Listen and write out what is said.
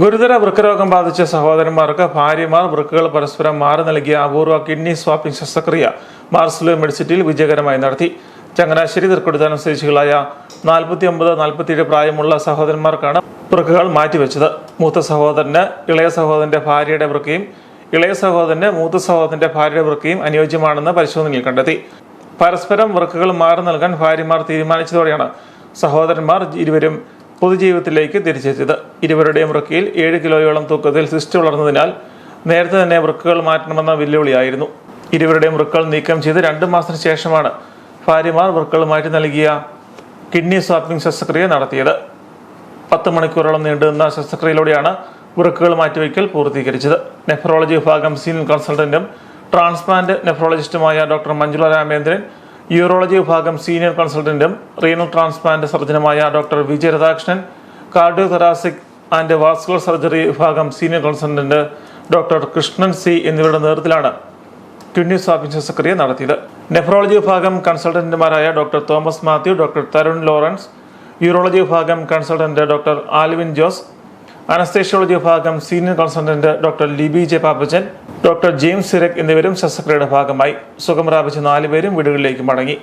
ഗുരുതര വൃക്കരോഗം ബാധിച്ച സഹോദരന്മാർക്ക് ഭാര്യമാർ വൃക്കകൾ പരസ്പരം മാറി നൽകിയ അപൂർവ കിഡ്നി സ്വാപ്പിംഗ് ശസ്ത്രക്രിയ മാർസ്ലോ മെഡിസിറ്റിയിൽ വിജയകരമായി നടത്തി. ചങ്ങനാശ്ശേരി തൃക്കൊടിത്താനം സ്വദേശികളായ നാൽപ്പത്തി ഒമ്പത് നാൽപ്പത്തിയേഴ് പ്രായമുള്ള സഹോദരന്മാർക്കാണ് വൃക്കകൾ മാറ്റിവെച്ചത്. മൂത്ത സഹോദരന് ഇളയ സഹോദരന്റെ ഭാര്യയുടെ വൃക്കയും ഇളയ സഹോദരന് മൂത്ത സഹോദരന്റെ ഭാര്യയുടെ വൃക്കയും അനുയോജ്യമാണെന്ന് പരിശോധനയിൽ കണ്ടെത്തി. പരസ്പരം വൃക്കകൾ മാറി നൽകാൻ ഭാര്യമാർ തീരുമാനിച്ചതോടെയാണ് സഹോദരന്മാർ ഇരുവരും പൊതുജീവിതത്തിലേക്ക് തിരിച്ചെത്തിയത്. ഇരുവരുടെയും വൃക്കയിൽ ഏഴ് കിലോയോളം തൂക്കത്തിൽ സിസ്റ്റ് വളർന്നതിനാൽ നേരത്തെ തന്നെ വൃക്കകൾ മാറ്റണമെന്ന വെല്ലുവിളിയായിരുന്നു. ഇരുവരുടെയും വൃക്കൾ നീക്കം ചെയ്ത് രണ്ട് മാസത്തിന് ശേഷമാണ് ഭാര്യമാർ വൃക്കൾ മാറ്റി നൽകിയ കിഡ്നി സ്വാപ്പിംഗ് ശസ്ത്രക്രിയ നടത്തിയത്. പത്ത് മണിക്കൂറോളം നീണ്ടുനിന്ന ശസ്ത്രക്രിയയിലൂടെയാണ് വൃക്കകൾ മാറ്റിവയ്ക്കൽ പൂർത്തീകരിച്ചത്. നെഫ്രോളജി വിഭാഗം സീനിയർ കൺസൾട്ടന്റും ട്രാൻസ്പ്ലാന്റ് നെഫ്രോളജിസ്റ്റുമായ ഡോക്ടർ മഞ്ജുള രാമേന്ദ്രൻ യൂറോളജി വിഭാഗം സീനിയർ കൺസൾട്ടന്റും renal transplant സർജനുമായ doctor Vijaya Radhakrishnan cardio thoracic and vascular surgery വിഭാഗം senior consultant doctor Krishnan C എന്നിവരുടെ നേതൃത്വത്തിലാണ് കിഡ്നി സ്വാപ്പിംഗ് ശസ്ത്രക്രിയ നടത്തിയത്. നെഫ്രോളജി വിഭാഗം കൺസൾട്ടന്റുമാരായ doctor Thomas Mathew doctor Tarun Lawrence urology വിഭാഗം consultant doctor Alvin Jose anaesthesiology വിഭാഗം senior consultant doctor Libi J Pappachan doctor James Cyriac എന്നിവരും ശസ്ത്രക്രിയയുടെ ഭാഗമായി സുഖം പ്രാപിച്ച നാലുപേരും വീടുകളിലേക്ക് മടങ്ങി.